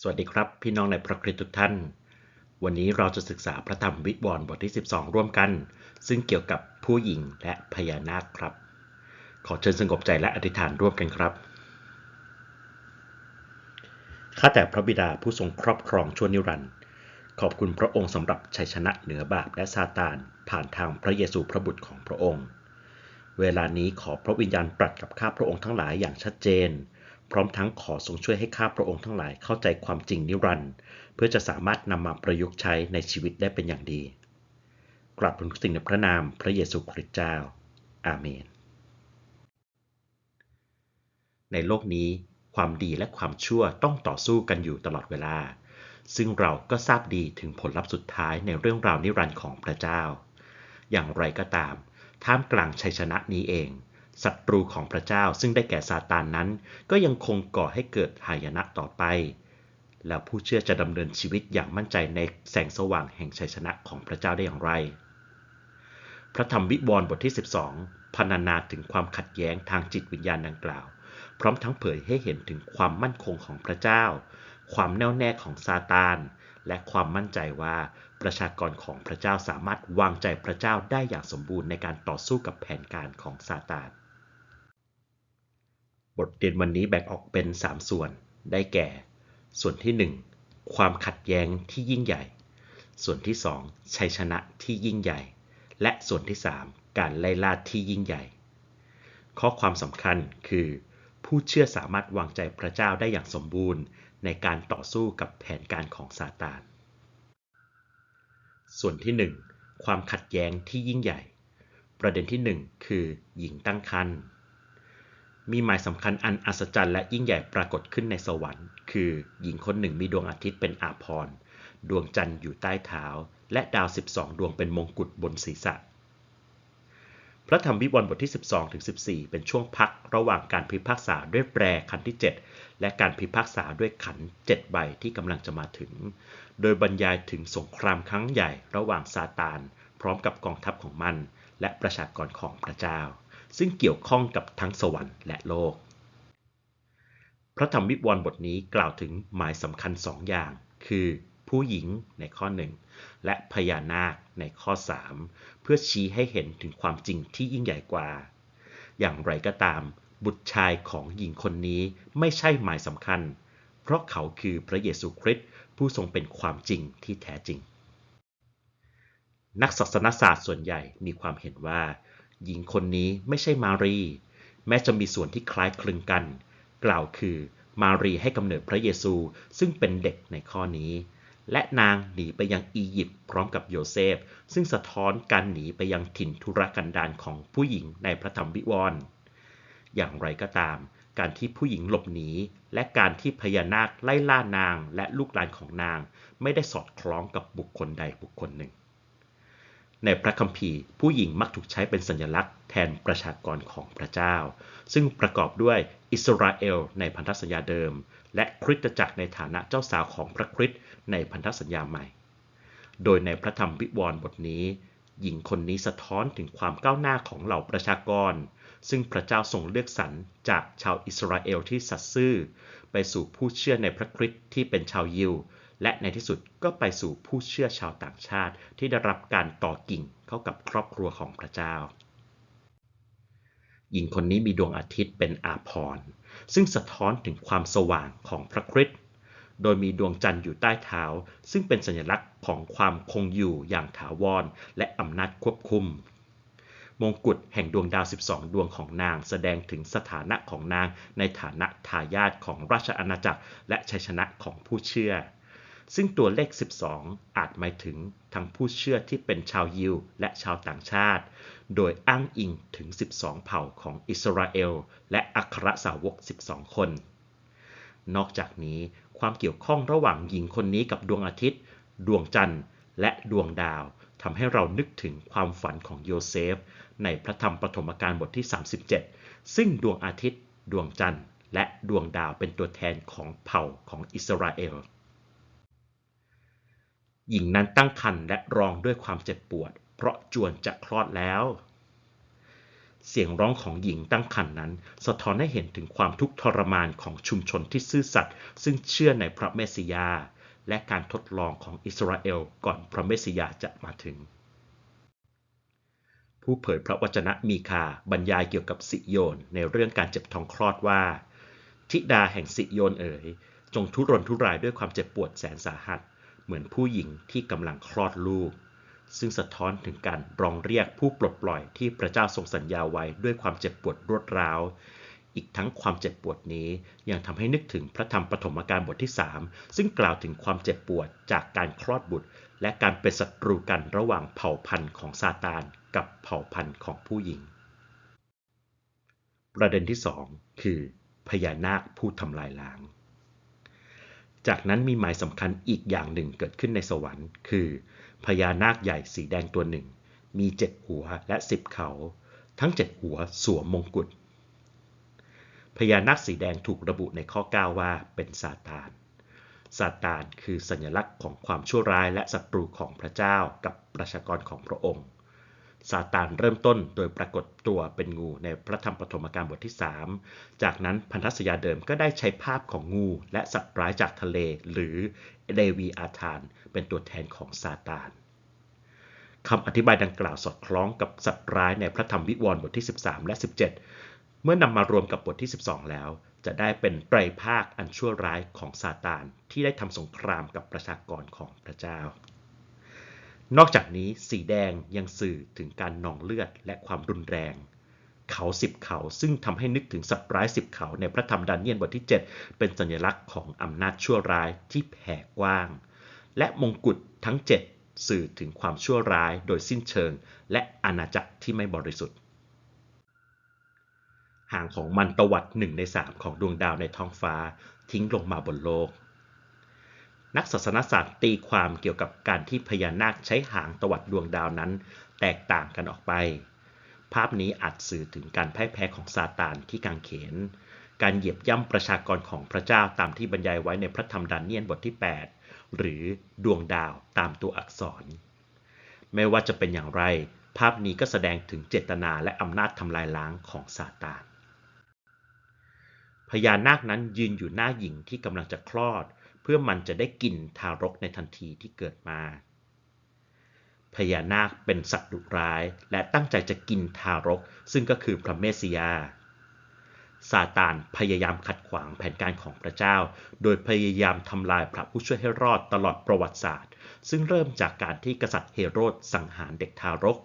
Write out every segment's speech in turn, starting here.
สวัสดีครับพี่น้องในพระคริสต์ทุกท่าน วันนี้เราจะศึกษาพระธรรมวิวรณ์บทที่ 12 ร่วมกัน ซึ่งเกี่ยวกับผู้หญิงและพญานาคครับ ขอเชิญสงบใจและอธิษฐานร่วมกันครับข้าแต่พระบิดาผู้ทรงครอบครองชั่วนิรันดร์ขอบคุณพระองค์สำหรับชัยชนะเหนือบาปและซาตาน ผ่านทางพระเยซูพระบุตรของพระองค์ เวลานี้ขอพระวิญญาณตรัสกับข้าพระองค์ทั้งหลายอย่างชัดเจน พร้อมทั้งขอทรงช่วยให้ข้าพระองค์ทั้งหลายเข้าใจความจริงนิรันดร์เพื่อจะสามารถนำมาประยุกต์ใช้ในชีวิตได้เป็นอย่างดี กราบทูลสิ่งในพระนามพระเยซูคริสต์เจ้า อาเมน ในโลกนี้ความดีและความชั่วต้องต่อสู้กันอยู่ตลอดเวลา ซึ่งเราก็ทราบดีถึงผลลัพธ์สุดท้ายในเรื่องราวนิรันดร์ของพระเจ้า อย่างไรก็ตาม ท่ามกลางชัยชนะนี้เอง ศัตรูของพระเจ้าซึ่งได้แก่ซาตานนั้น ก็ยังคงก่อให้เกิดหายนะต่อไป แล้วผู้เชื่อจะดำเนินชีวิตอย่างมั่นใจในแสงสว่างแห่งชัยชนะของพระเจ้าได้อย่างไร พระธรรมวิวรณ์บทที่ 12พรรณนาถึงความขัดแย้งทางจิตวิญญาณดังกล่าว พร้อมทั้งเผยให้เห็นถึงความมั่นคงของพระเจ้า ความแน่วแน่ของซาตานและความมั่นใจว่าประชากรของพระเจ้าสามารถวางใจพระเจ้าได้อย่างสมบูรณ์ในการต่อสู้กับแผนการของซาตาน บทเรียนวันนี้แบ่งออกเป็น 3 ส่วน ได้แก่ ส่วนที่ 1 ความขัดแย้งที่ยิ่งใหญ่ ส่วนที่ 2 ชัยชนะที่ยิ่งใหญ่ และส่วนที่ 3 การไล่ล่าที่ยิ่งใหญ่ ข้อความสำคัญคือ ผู้เชื่อสามารถวางใจพระเจ้าได้อย่างสมบูรณ์ ในการต่อสู้กับแผนการของซาตาน ส่วนที่ 1 ความขัดแย้งที่ยิ่งใหญ่ ประเด็นที่ 1 คือหญิงตั้งครรภ์ มีหมายสำคัญอันอัศจรรย์และยิ่งใหญ่ปรากฏขึ้นในสวรรค์ คือหญิงคนหนึ่งมีดวงอาทิตย์เป็นอาภรณ์ดวงจันทร์อยู่ใต้เท้า และดาว 12 ดวงเป็นมงกุฎบนศีรษะ พระธรรมวิวรณ์บทที่ 12ถึง14 เป็นช่วงพักระหว่างการพิพากษาด้วยแปรขันที่ 7 และการพิพากษาด้วยขัน7ใบที่กำลังจะมาถึง โดยบรรยายถึงสงครามครั้งใหญ่ระหว่างซาตาน พร้อมกับกองทัพของมัน และประชากรของพระเจ้า ซึ่งเกี่ยวข้องกับทั้งสวรรค์และโลก พระธรรมวิวรณ์บทนี้กล่าวถึงหมายสำคัญสองอย่าง คือผู้หญิงในข้อหนึ่งและพญานาคในข้อ 3 เพื่อชี้ให้เห็นถึงความจริงที่ยิ่งใหญ่กว่า อย่างไรก็ตาม บุตรชายของหญิงคนนี้ไม่ใช่หมายสำคัญ เพราะเขาคือพระเยซูคริสต์ผู้ทรงเป็นความจริงที่แท้จริง นักศาสนศาสตร์ส่วนใหญ่มีความเห็นว่า หญิงคนนี้ไม่ใช่มารี แม้จะมีส่วนที่คล้ายคลึงกัน กล่าวคือมารีให้กำเนิดพระเยซูซึ่งเป็นเด็กในข้อนี้ และนางหนีไปยังอียิปต์พร้อมกับโยเซฟ ซึ่งสะท้อนการหนีไปยังถิ่นทุรกันดารของผู้หญิงในพระธรรมวิวรณ์อย่างไรก็ตาม การที่ผู้หญิงหลบหนี และการที่พญานาคไล่ล่านางและลูกหลานของนาง ไม่ได้สอดคล้องกับบุคคลใดบุคคลหนึ่ง ในพระคัมภีร์ ผู้หญิงมักถูกใช้เป็นสัญลักษณ์แทนประชากรของพระเจ้า ซึ่งประกอบด้วยอิสราเอลในพันธสัญญาเดิม และคริสตจักรในฐานะเจ้าสาวของพระคริสต์ในพันธสัญญาใหม่ โดยในพระธรรมวิวรณ์บทนี้ หญิงคนนี้สะท้อนถึงความก้าวหน้าของเหล่าประชากร ซึ่งพระเจ้าทรงเลือกสรรจากชาวอิสราเอลที่สัตย์ซื่อ ไปสู่ผู้เชื่อในพระคริสต์ที่เป็นชาวยิว และในที่สุดก็ไปสู่ผู้เชื่อชาวต่างชาติที่ได้รับการต่อกิ่งเข้ากับครอบครัวของพระเจ้า หญิงคนนี้มีดวงอาทิตย์เป็นอาภรณ์ซึ่งสะท้อนถึงความสว่างของพระคริสต์โดยมีดวงจันทร์อยู่ใต้เท้า ซึ่งเป็นสัญลักษณ์ของความคงอยู่อย่างถาวร และอำนาจควบคุม มงกุฎแห่งดวงดาว 12 ดวงของนางแสดงถึงสถานะของนางในฐานะทายาทของราชอาณาจักร และชัยชนะของผู้เชื่อ ซึ่งตัวเลข 12 อาจหมายถึงทั้งผู้เชื่อที่เป็นชาวยิวและชาวต่างชาติ โดยอ้างอิงถึง 12 เผ่าของอิสราเอล และอัครสาวก 12 คน นอกจากนี้ความเกี่ยวข้องระหว่างหญิงคนนี้กับดวงอาทิตย์ ดวงจันทร์ และดวงดาวทำให้เรานึกถึงความฝันของโยเซฟ ในพระธรรมปฐมกาลบทที่ 37 ซึ่งดวงอาทิตย์ ดวงจันทร์ และดวงดาวเป็นตัวแทนของเผ่าของอิสราเอล หญิงนั้นตั้งครรภ์และร้องด้วยความเจ็บปวด เพราะจวนจะคลอดแล้ว เสียงร้องของหญิงตั้งครรภ์นั้น สะท้อนให้เห็นถึงความทุกข์ทรมานของชุมชนที่ซื่อสัตย์ซึ่งเชื่อในพระเมสสิยา และการทดลองของอิสราเอลก่อนพระเมสสิยาจะมาถึง ผู้เผยพระวจนะมีคาบรรยายเกี่ยวกับสิโยนในเรื่องการเจ็บท้องคลอดว่า ธิดาแห่งสิโยนเอ๋ยจงทุรนทุรายด้วยความเจ็บปวดแสนสาหัส เหมือนผู้หญิงที่กำลังคลอดลูก ซึ่งสะท้อนถึงการร้องเรียกผู้ปลดปล่อยที่พระเจ้าทรงสัญญาไว้ด้วยความเจ็บปวดรวดร้าว อีกทั้งความเจ็บปวดนี้ยังทำให้นึกถึงพระธรรมปฐมกาลบทที่ 3 ซึ่งกล่าวถึงความเจ็บปวดจากการคลอดบุตร และการเป็นศัตรูกันระหว่างเผ่าพันธุ์ของซาตานกับเผ่าพันธุ์ของผู้หญิง ประเด็นที่ 2 คือพญานาคผู้ทำลายล้าง จากนั้นมีหมายสำคัญอีกอย่างหนึ่งเกิดขึ้นในสวรรค์ คือพญานาคใหญ่สีแดงตัวหนึ่ง มีเจ็ดหัวและสิบเขา ทั้งเจ็ดหัวสวมมงกุฎพญานาคสีแดงถูกระบุในข้อ 9 ว่าเป็นซาตานซาตานคือสัญลักษณ์ของความชั่วร้ายและศัตรูของพระเจ้ากับประชากรของพระองค์ ซาตานเริ่มต้นโดยปรากฏตัวเป็นงูในพระธรรมปฐมกาลบทที่ 3 จากนั้นพันธสัญญาเดิมก็ได้ใช้ภาพของงูและสัตว์ร้ายจากทะเลหรือเดวีอาธาน เป็นตัวแทนของซาตานคำอธิบายดังกล่าวสอดคล้องกับสัตว์ร้ายในพระธรรมวิวรณ์บทที่ 13 และ 17 เมื่อนำมารวมกับบทที่ 12 แล้ว จะได้เป็นไตรภาคอันชั่วร้ายของซาตานที่ได้ทำสงครามกับประชากรของพระเจ้า นอกจากนี้สีแดงยังสื่อถึงการนองเลือดและความรุนแรง เขาสิบเขาซึ่งทำให้นึกถึงสัตว์ร้ายสิบเขาในพระธรรมดานเนียลบทที่ 7 เป็นสัญลักษณ์ของอำนาจชั่วร้ายที่แผ่กว้าง และมงกุฎทั้ง 7 สื่อถึงความชั่วร้ายโดยสิ้นเชิง และอาณาจักรที่ไม่บริสุทธิ์ห่างของมันตวัดหนึ่งในสามของดวงดาวในท้องฟ้าทิ้งลงมาบนโลก นักศาสนศาสตร์ตีความเกี่ยวกับการที่พญานาคใช้หางตวัดดวงดาวนั้น แตกต่างกันออกไป ภาพนี้อาจสื่อถึงการพ่ายแพ้ของซาตานที่กางเขน การเหยียบย่ำประชากรของพระเจ้าตามที่บรรยายไว้ในพระธรรมดานเนียลบทที่ 8 หรือดวงดาวตามตัวอักษร ไม่ว่าจะเป็นอย่างไร ภาพนี้ก็แสดงถึงเจตนาและอำนาจทำลายล้างของซาตานพญานาคนั้นยืนอยู่หน้าหญิงที่กำลังจะคลอด พื่อมันจะได้กินทารกในทันทีที่เกิดมา พญานาคเป็นสัตว์ดุร้ายและตั้งใจจะกินทารก ซึ่งก็คือพระเมสสิยาซาตานพยายามขัดขวางแผนการของพระเจ้า โดยพยายามทำลายพระผู้ช่วยให้รอดตลอดประวัติศาสตร์ ซึ่งเริ่มจากการที่กษัตริย์เฮโรดสังหารเด็กทารก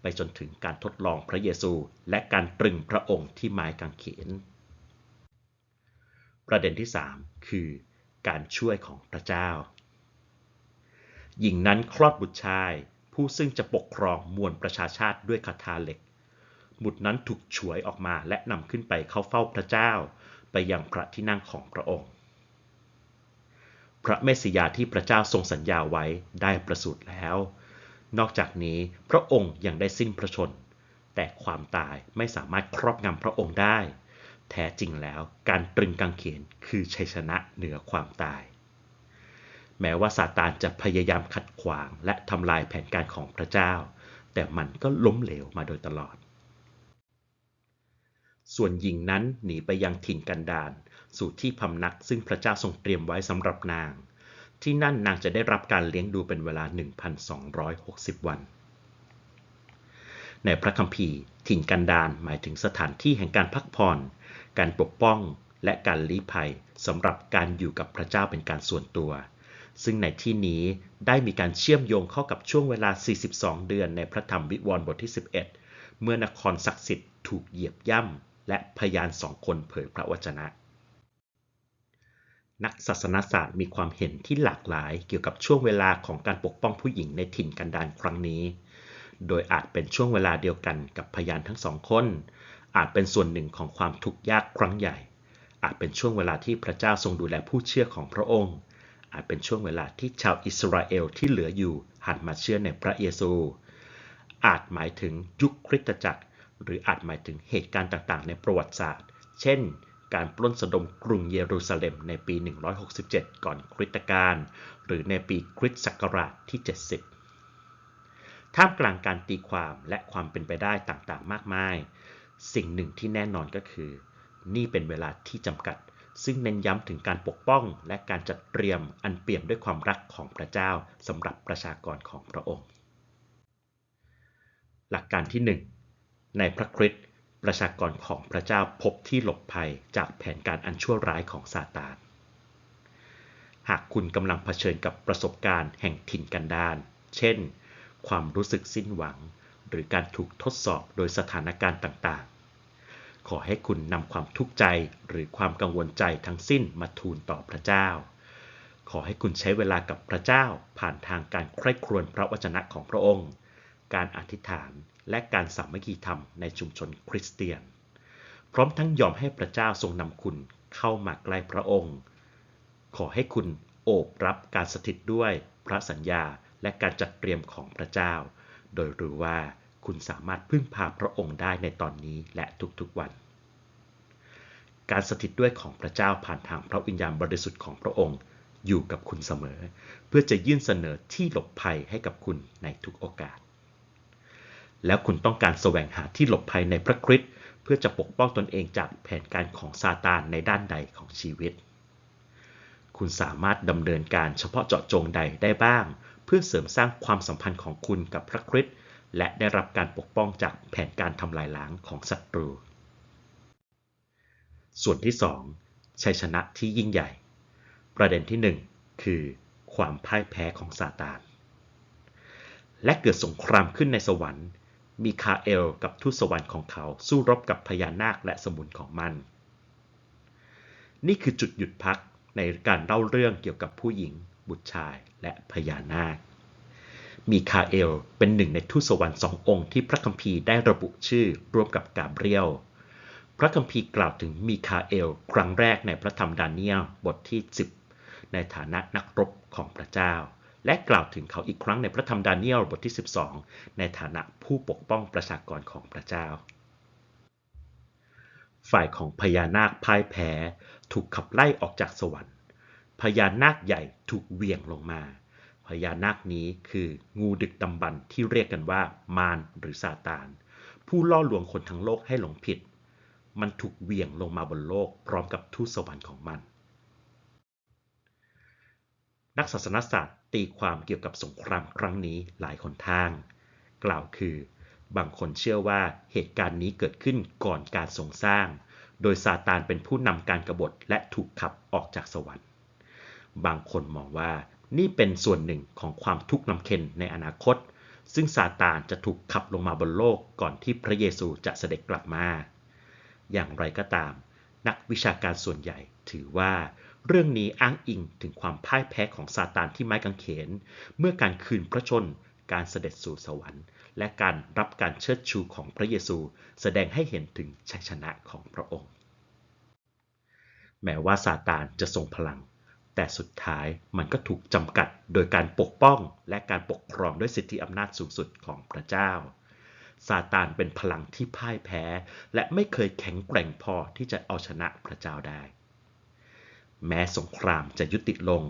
ไปจนถึงการทดลองพระเยซู และการตรึงพระองค์ที่ไม้กางเขน ประเด็นที่ 3 คือ การช่วยของพระเจ้า หญิงนั้นคลอดบุตรชาย ผู้ซึ่งจะปกครองมวลประชาชาติด้วยคาถาเหล็ก บุตรนั้นถูกฉวยออกมาและนำขึ้นไปเข้าเฝ้าพระเจ้า ไปยังพระที่นั่งของพระองค์ พระเมสสิยาที่พระเจ้าทรงสัญญาไว้ได้ประสูติแล้ว นอกจากนี้พระองค์ยังได้สิ้นพระชน แต่ความตายไม่สามารถครอบงำพระองค์ได้ แท้จริงแล้วการตรึงกางเขนคือชัยชนะเหนือความตาย แม้ว่าซาตานจะพยายามขัดขวางและทำลายแผนการของพระเจ้า แต่มันก็ล้มเหลวมาโดยตลอด ส่วนหญิงนั้นหนีไปยังถิ่นกันดารสู่ที่พำนักซึ่งพระเจ้าทรงเตรียมไว้สำหรับนาง ที่นั่นนางจะได้รับการเลี้ยงดูเป็นเวลา 1,260 วัน ในพระคัมภีร์ถิ่นกันดารหมายถึงสถานที่แห่งการพักผ่อน การปกป้องและการลี้ภัยสำหรับการอยู่กับพระเจ้าเป็นการส่วนตัว ซึ่งในที่นี้ได้มีการเชื่อมโยงเข้ากับช่วงเวลา 42 เดือนในพระธรรมวิวรณ์บทที่ 11 เมื่อนครศักดิ์สิทธิ์ถูกเหยียบย่ำและพยานสองคนเผยพระวจนะ นักศาสนศาสตร์มีความเห็นที่หลากหลายเกี่ยวกับช่วงเวลาของการปกป้องผู้หญิงในถิ่นกันดารครั้งนี้ โดยอาจเป็นช่วงเวลาเดียวกันกับพยานทั้งสองคน อาจเป็นส่วนหนึ่งของความทุกข์ยากครั้งใหญ่ อาจเป็นช่วงเวลาที่พระเจ้าทรงดูแลผู้เชื่อของพระองค์ อาจเป็นช่วงเวลาที่ชาวอิสราเอลที่เหลืออยู่หันมาเชื่อในพระเยซู อาจหมายถึงยุคคริสตจักร หรืออาจหมายถึงเหตุการณ์ต่างๆ ในประวัติศาสตร์ เช่น การปล้นสะดมกรุงเยรูซาเล็มในปี 167 ก่อนคริสตกาลหรือในปีคริสต์ศักราชที่ 70ท่ามกลางการตีความและความเป็นไปได้ต่างๆ มากมาย สิ่งหนึ่งที่แน่นอนก็คือ นี่เป็นเวลาที่จำกัด ซึ่งเน้นย้ำถึงการปกป้อง และการจัดเตรียมอันเปี่ยมด้วยความรักของพระเจ้าสำหรับประชากรของพระองค์ หลักการที่ 1 ในพระคริสต์ประชากรของพระเจ้าพบที่หลบภัยจากแผนการอันชั่วร้ายของซาตาน หากคุณกำลังเผชิญกับประสบการณ์แห่งถิ่นกันดารเช่น ความรู้สึกสิ้นหวัง หรือการถูกทดสอบโดยสถานการณ์ต่างๆ ขอให้คุณนำความทุกข์ใจหรือความกังวลใจทั้งสิ้นมาทูลต่อพระเจ้า ขอให้คุณใช้เวลากับพระเจ้าผ่านทางการใคร่ครวญพระวจนะของพระองค์ การอธิษฐานและการสามัคคีธรรมในชุมชนคริสเตียน พร้อมทั้งยอมให้พระเจ้าทรงนำคุณเข้ามาใกล้พระองค์ ขอให้คุณโอบรับการสถิตด้วยพระสัญญาและการจัดเตรียมของพระเจ้า โดยรู้ว่าคุณสามารถพึ่งพาพระองค์ได้ในตอนนี้และทุกๆวัน การสถิตด้วยของพระเจ้าผ่านทางพระวิญญาณบริสุทธิ์ของพระองค์อยู่กับคุณเสมอ เพื่อจะยื่นเสนอที่หลบภัยให้กับคุณในทุกโอกาส แล้วคุณต้องการแสวงหาที่หลบภัยในพระคริสต์เพื่อจะปกป้องตนเองจากแผนการของซาตานในด้านใดของชีวิต คุณสามารถดำเนินการเฉพาะเจาะจงใดได้บ้าง เพื่อเสริมสร้างความสัมพันธ์ของคุณกับพระคริสต์และได้รับการปกป้องจากแผนการทำลายล้างของศัตรู ส่วนที่ 2 ชัยชนะที่ยิ่งใหญ่ ประเด็นที่ 1 คือ ความพ่ายแพ้ของซาตาน และเกิดสงครามขึ้นในสวรรค์ มีคาเอลกับทูตสวรรค์ของเขาสู้รบกับพญานาคและสมุนของมัน นี่คือจุดหยุดพักในการเล่าเรื่องเกี่ยวกับผู้หญิง บุตรชายและพญานาค มีคาเอลเป็นหนึ่งในทูตสวรรค์สององค์ที่พระคัมภีร์ได้ระบุชื่อร่วมกับกาเบรียล พระคัมภีร์กล่าวถึงมีคาเอลครั้งแรกในพระธรรมดาเนียลบทที่ 10 ในฐานะนักรบของพระเจ้า และกล่าวถึงเขาอีกครั้งในพระธรรมดาเนียลบทที่ 12 ในฐานะผู้ปกป้องประชากรของพระเจ้าฝ่ายของพญานาคพ่ายแพ้ ถูกขับไล่ออกจากสวรรค์ พญานาคใหญ่ถูกเวียงลงมา พญานาคนี้คืองูดึกดำบรรที่เรียกกันว่ามารหรือซาตาน ผู้ล่อลวงคนทั้งโลกให้หลงผิด มันถูกเวียงลงมาบนโลกพร้อมกับทูตสวรรค์ของมัน นักศาสนศาสตร์ตีความเกี่ยวกับสงครามครั้งนี้หลายคนทาง กล่าวคือบางคนเชื่อว่าเหตุการณ์นี้เกิดขึ้นก่อนการทรงสร้าง โดยซาตานเป็นผู้นำการกรบฏและถูกขับออกจากสวรรค์ บางคนมองว่านี่เป็นส่วนหนึ่งของความทุกข์นำเค็นในอนาคต ซึ่งซาตานจะถูกขับลงมาบนโลกก่อนที่พระเยซูจะเสด็จกลับมา อย่างไรก็ตาม นักวิชาการส่วนใหญ่ถือว่าเรื่องนี้อ้างอิงถึงความพ่ายแพ้ของซาตานที่ไม้กางเขน เมื่อการคืนพระชน การเสด็จสู่สวรรค์ และการรับการเชิดชูของพระเยซู แสดงให้เห็นถึงชัยชนะของพระองค์ แม้ว่าซาตานจะทรงพลัง แต่สุดท้ายมันก็ถูกจำกัดโดยการปกป้องและการปกครองด้วยสิทธิอำนาจสูงสุดของพระเจ้าซาตานเป็นพลังที่พ่ายแพ้ และไม่เคยแข็งแกร่งพอที่จะเอาชนะพระเจ้าได้ แม้สงครามจะยุติลง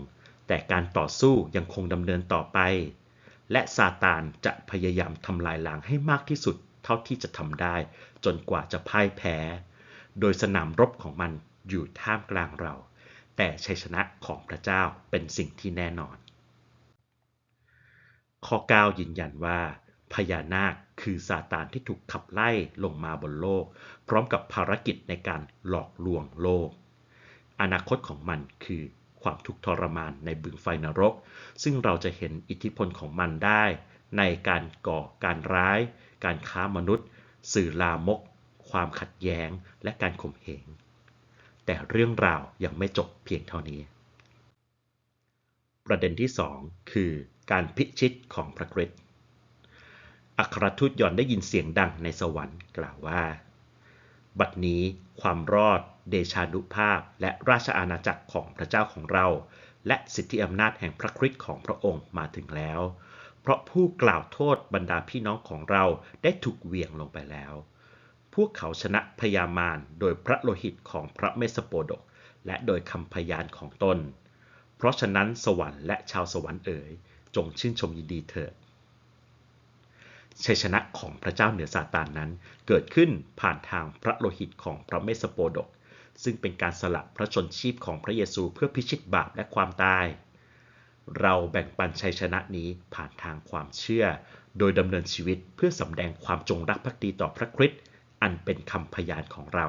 แต่การต่อสู้ยังคงดำเนินต่อไป และซาตานจะพยายามทำลายล้างให้มากที่สุดเท่าที่จะทำได้ จนกว่าจะพ่ายแพ้ โดยสนามรบของมันอยู่ท่ามกลางเรา แต่ชัยชนะของพระเจ้าเป็นสิ่งที่แน่นอน ข้อ 9 ยืนยันว่า พญานาคคือซาตานที่ถูกขับไล่ลงมาบนโลก พร้อมกับภารกิจในการหลอกลวงโลก อนาคตของมันคือความทุกข์ทรมานในบึงไฟนรก ซึ่งเราจะเห็นอิทธิพลของมันได้ ในการก่อการร้าย การค้ามนุษย์ สื่อลามก ความขัดแย้ง และการข่มเหง แต่เรื่องราวยังไม่จบเพียงเท่านี้ ประเด็นที่สองคือการพิชิตของพระคริสต์อัครทูตยอนได้ยินเสียงดังในสวรรค์กล่าวว่า บัดนี้ความรอด เดชานุภาพ และราชอาณาจักรของพระเจ้าของเรา และสิทธิอำนาจแห่งพระคริสต์ของพระองค์มาถึงแล้ว เพราะผู้กล่าวโทษบรรดาพี่น้องของเราได้ถูกเวียงลงไปแล้ว พวกเขาชนะพยามารโดยพระโลหิตของพระเมสโปดก และโดยคำพยานของตน เพราะฉะนั้นสวรรค์และชาวสวรรค์เอ๋ยจงชื่นชมยินดีเถิดชัยชนะของพระเจ้าเหนือซาตานนั้นเกิดขึ้นผ่านทางพระโลหิตของพระเมสสโปดก ซึ่งเป็นการสละพระชนชีพของพระเยซูเพื่อพิชิตบาปและความตาย เราแบ่งปันชัยชนะนี้ผ่านทางความเชื่อ โดยดำเนินชีวิตเพื่อสำแดงความจงรักภักดีต่อพระคริสต์ อันเป็นคำพยานของเรา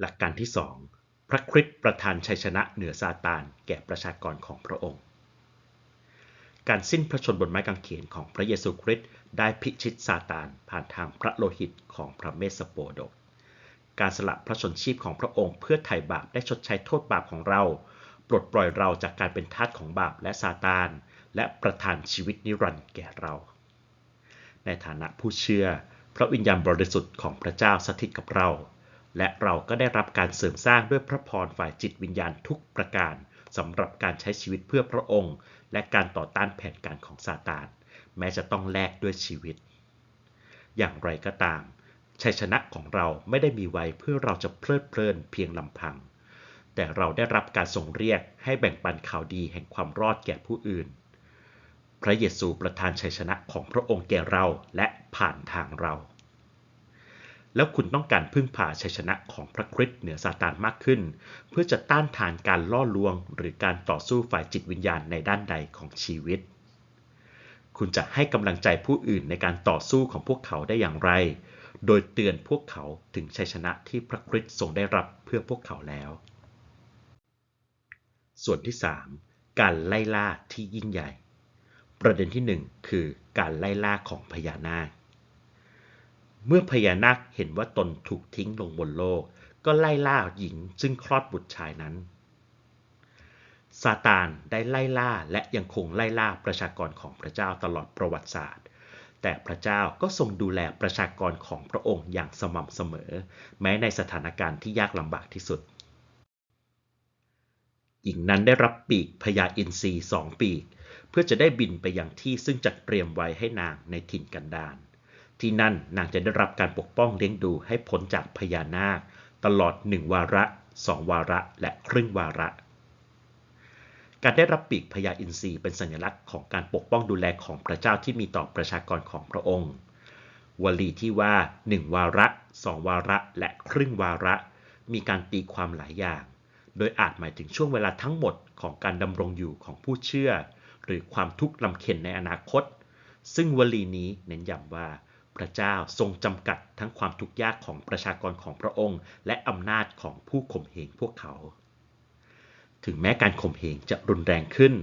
หลักการที่ 2 พระคริสต์ประทานชัยชนะเหนือซาตานแก่ประชากรของพระองค์ การสิ้นพระชนบนไม้กางเขนของพระเยซูคริสต์ได้พิชิตซาตานผ่านทางพระโลหิตของพระเมสสโปโดกการสละพระชนชีพของพระองค์เพื่อไถ่บาปได้ชดใช้โทษบาปของเรา ปลดปล่อยเราจากการเป็นทาสของบาปและซาตาน และประทานชีวิตนิรันดร์แก่เรา ในฐานะผู้เชื่อ พระวิญญาณบริสุทธิ์ของพระเจ้าสถิตกับเรา และเราก็ได้รับการเสริมสร้างด้วยพระพรฝ่ายจิตวิญญาณทุกประการสำหรับการใช้ชีวิตเพื่อพระองค์ และการต่อต้านแผนการของซาตาน แม้จะต้องแลกด้วยชีวิต อย่างไรก็ตาม ชัยชนะของเราไม่ได้มีไว้เพื่อเราจะเพลิดเพลินเพียงลำพัง แต่เราได้รับการทรงเรียกให้แบ่งปันข่าวดีแห่งความรอดแก่ผู้อื่น พระเยซูประทานชัยชนะของพระองค์แก่เราและผ่านทางเรา แล้วคุณต้องการพึ่งพาชัยชนะของพระคริสต์เหนือซาตานมากขึ้น เพื่อจะต้านทานการล่อลวง หรือการต่อสู้ฝ่ายจิตวิญญาณในด้านใดของชีวิต คุณจะให้กำลังใจผู้อื่นในการต่อสู้ของพวกเขาได้อย่างไร โดยเตือนพวกเขาถึงชัยชนะที่พระคริสต์ทรงได้รับเพื่อพวกเขาแล้ว ส่วนที่ 3 การไล่ล่าที่ยิ่งใหญ่ ประเด็นที่ 1 คือการไล่ล่าของพญานาค เมื่อพญานาคเห็นว่าตนถูกทิ้งลงบนโลก ก็ไล่ล่าหญิงซึ่งคลอดบุตรชายนั้น ซาตานได้ไล่ล่าและยังคงไล่ล่าประชากรของพระเจ้าตลอดประวัติศาสตร์ แต่พระเจ้าก็ทรงดูแลประชากรของพระองค์อย่างสม่ำเสมอ แม้ในสถานการณ์ที่ยากลำบากที่สุดหญิงนั้นได้รับปีกพญาอินทรีสองปีก พื่อจะได้บินไปยังที่ซึ่งจัดเตรียมไว้ให้นางในถิ่นกันดารที่นั่นนางจะได้รับการปกป้องเลี้ยงดูให้พ้นจากพญานาค ตลอดหนึ่งวาระสองวาระและครึ่งวาระ การได้รับปีกพญาอินทรีเป็นสัญลักษณ์ของการปกป้องดูแลของพระเจ้าที่มีต่อประชากรของพระองค์ วลีที่ว่าหนึ่งวาระสองวาระและครึ่งวาระ มีการตีความหลายอย่าง โดยอาจหมายถึงช่วงเวลาทั้งหมดของการดำรงอยู่ของผู้เชื่อ หรือความทุกข์ลำเค็ญในอนาคต ซึ่งวลีนี้เน้นย้ำว่า พระเจ้าทรงจำกัดทั้งความทุกข์ยากของประชากรของพระองค์ และอำนาจของผู้ข่มเหงพวกเขา ถึงแม้การข่มเหงจะรุนแรงขึ้น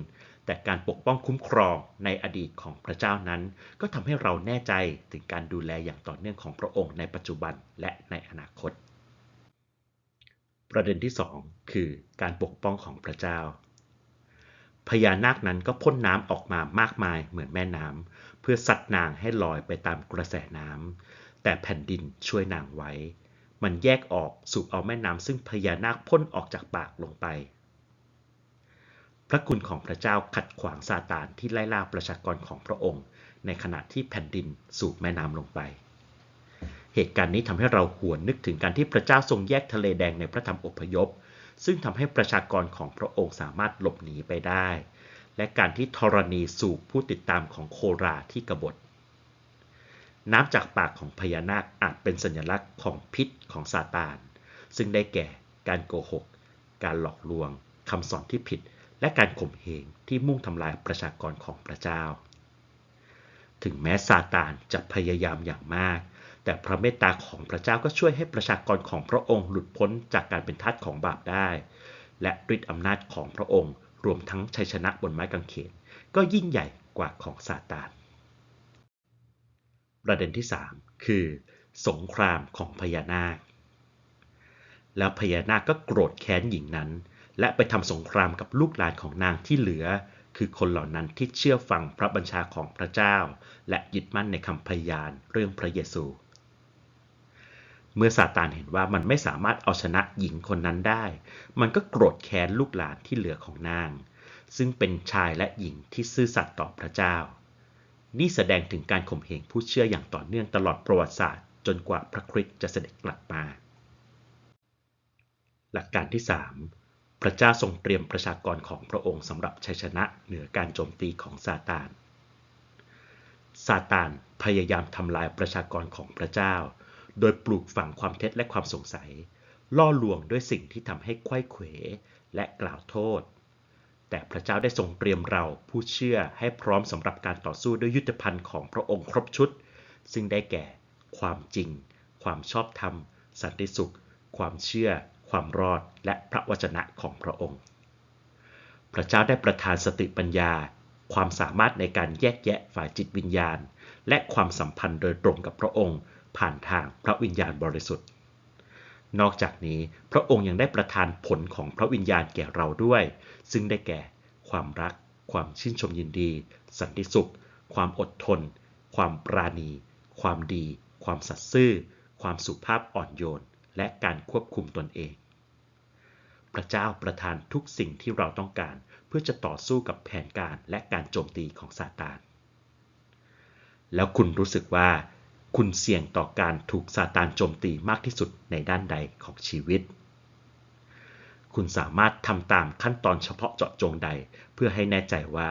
แต่การปกป้องคุ้มครองในอดีตของพระเจ้านั้น ก็ทำให้เราแน่ใจถึงการดูแลอย่างต่อเนื่องของพระองค์ในปัจจุบันและในอนาคต ประเด็นที่ 2 คือการปกป้องของพระเจ้า พญานาคนั้นก็พ่นน้ำออกมามากมายเหมือนแม่น้ำเพื่อสัตว์นางให้ลอยไปตามกระแสน้ำแต่แผ่นดินช่วยนางไว้ มันแยกออกสูบเอาแม่น้ำซึ่งพญานาคพ่นออกจากปากลงไป พระคุณของพระเจ้าขัดขวางซาตานที่ไล่ล่าประชากรของพระองค์ ในขณะที่แผ่นดินสูบแม่น้ำลงไปเหตุการณ์นี้ทำให้เราหวนนึกถึงการที่พระเจ้าทรงแยกทะเลแดงในพระธรรมอพยพ ซึ่งทำให้ประชากรของพระองค์สามารถหลบหนีไปได้ และการที่ธรณีสูบผู้ติดตามของโคราที่กบฏ น้ำจากปากของพญานาคอาจเป็นสัญลักษณ์ของพิษของซาตาน ซึ่งได้แก่การโกหก การหลอกลวงคำสอนที่ผิด และการข่มเหงที่มุ่งทำลายประชากรของพระเจ้า ถึงแม้ซาตานจะพยายามอย่างมาก แต่พระเมตตาของพระเจ้าก็ช่วยให้ประชากรของพระองค์หลุดพ้นจากการเป็นทาสของบาปได้ และฤทธิ์อำนาจของพระองค์ รวมทั้งชัยชนะบนไม้กางเขน ก็ยิ่งใหญ่กว่าของซาตาน ประเด็นที่ 3 คือ สงครามของพญานาค แล้วพญานาคก็โกรธแค้นหญิงนั้น และไปทำสงครามกับลูกหลานของนางที่เหลือคือคนเหล่านั้นที่เชื่อฟังพระบัญชาของพระเจ้า และยึดมั่นในคำพยานเรื่องพระเยซู เมื่อซาตานเห็นว่ามันไม่สามารถเอาชนะหญิงคนนั้นได้ มันก็โกรธแค้นลูกหลานที่เหลือของนาง ซึ่งเป็นชายและหญิงที่ซื่อสัตย์ต่อพระเจ้า นี่แสดงถึงการข่มเหงผู้เชื่ออย่างต่อเนื่องตลอดประวัติศาสตร์ จนกว่าพระคริสต์จะเสด็จกลับมา หลักการที่ 3 พระเจ้าทรงเตรียมประชากรของพระองค์สำหรับชัยชนะเหนือการโจมตีของซาตานซาตานพยายามทำลายประชากรของพระเจ้า โดยปลูกฝังความเท็จและความสงสัย ล่อลวงด้วยสิ่งที่ทำให้ไขว้เขวและกล่าวโทษ แต่พระเจ้าได้ทรงเตรียมเราผู้เชื่อให้พร้อมสำหรับการต่อสู้ด้วยยุทธภัณฑ์ของพระองค์ครบชุด ซึ่งได้แก่ ความจริง ความชอบธรรม สันติสุข ความเชื่อ ความรอด และพระวจนะของพระองค์ พระเจ้าได้ประทานสติปัญญา ความสามารถในการแยกแยะฝ่ายจิตวิญญาณ และความสัมพันธ์โดยตรงกับพระองค์ ผ่านทางพระวิญญาณบริสุทธิ์ นอกจากนี้พระองค์ยังได้ประทานผลของพระวิญญาณแก่เราด้วย ซึ่งได้แก่ ความรัก ความชื่นชมยินดี สันติสุข ความอดทน ความปราณี ความดี ความสัตย์ซื่อ ความสุภาพอ่อนโยน และการควบคุมตนเอง พระเจ้าประทานทุกสิ่งที่เราต้องการเพื่อจะต่อสู้กับแผนการและการโจมตีของซาตานแล้วคุณรู้สึกว่า คุณเสี่ยงต่อการถูกซาตานโจมตีมากที่สุดในด้านใดของชีวิต คุณสามารถทำตามขั้นตอนเฉพาะเจาะจงใด เพื่อให้แน่ใจว่า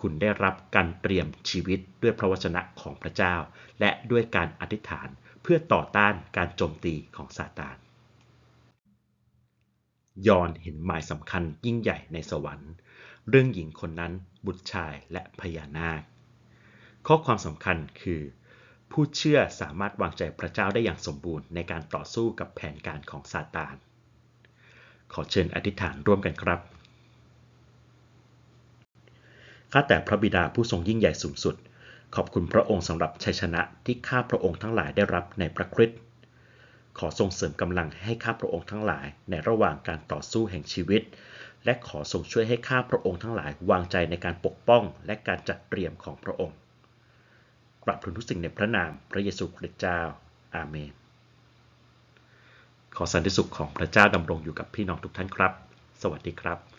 คุณได้รับการเตรียมชีวิตด้วยพระวจนะของพระเจ้า และด้วยการอธิษฐานเพื่อต่อต้านการโจมตีของซาตาน ยอนเห็นหมายสำคัญยิ่งใหญ่ในสวรรค์ เรื่องหญิงคนนั้นบุตรชายและพญานาค ข้อความสำคัญคือ ผู้เชื่อสามารถวางใจพระเจ้าได้อย่างสมบูรณ์ในการต่อสู้กับแผนการของซาตาน ขอเชิญอธิษฐานร่วมกันครับ ข้าแต่พระบิดาผู้ทรงยิ่งใหญ่สูงสุด ขอบคุณพระองค์สำหรับชัยชนะที่ข้าพระองค์ทั้งหลายได้รับในพระคริสต์ ขอทรงเสริมกำลังให้ข้าพระองค์ทั้งหลายในระหว่างการต่อสู้แห่งชีวิต และขอทรงช่วยให้ข้าพระองค์ทั้งหลายวางใจในการปกป้องและการจัดเตรียมของพระองค์ ปรับทุนทุกสิ่งในพระนามพระเยซูคริสต์เจ้า อาเมน ขอสันติสุขของพระเจ้าดำรงอยู่กับพี่น้องทุกท่านครับ สวัสดีครับ